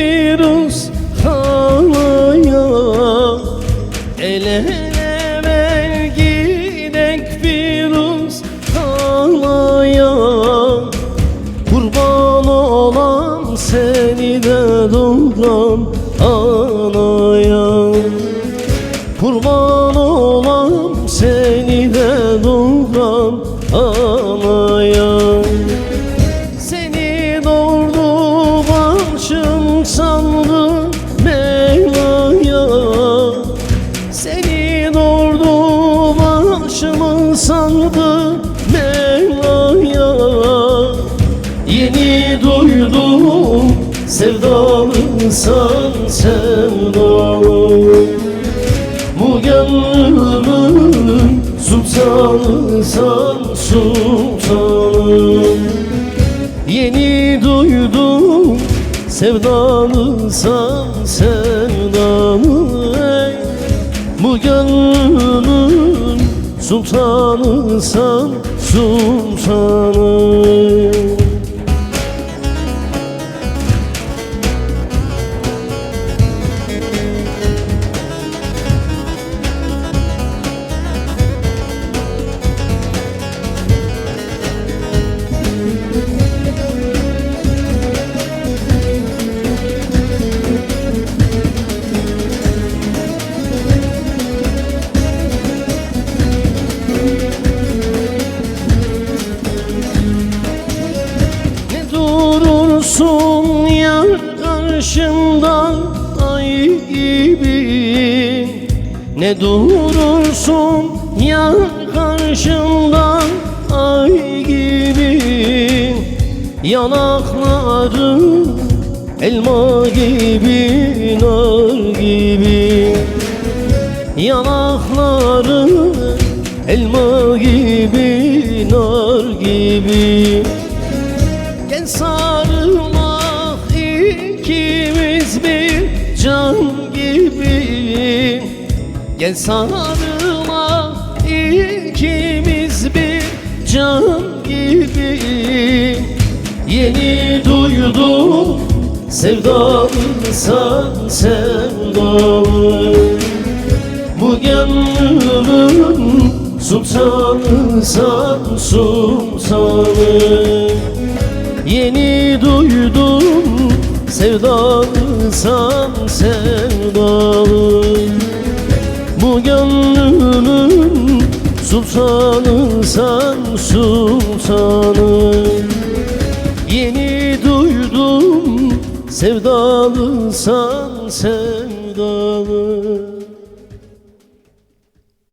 Firuz halaya El ele ver gidek Firuz halaya Kurban olan seni de doğan anaya Kurban duydum sevdalısan sevdalı Bu gönlümün sultanısan sultanım. Yeni duydum sevdalısan sevdalı ey Bu gönlümün sultanısan sultanım durursun ya karşımda ay gibi Ne durursun ya karşımda ay gibi Yanakların elma gibi nar gibi. Yanakların elma gibi nar gibi. Gel sarılmak ikimiz bir can gibi. Gel sarılmak ikimiz bir can gibi. Yeni duydum sevdalıysan sevdalı Bu gönlümün sultanısan sultanı sevdalısan sevdalı Bu gönlümün sultanısan sultanı. Yeni duydum sevdalısan sevdalı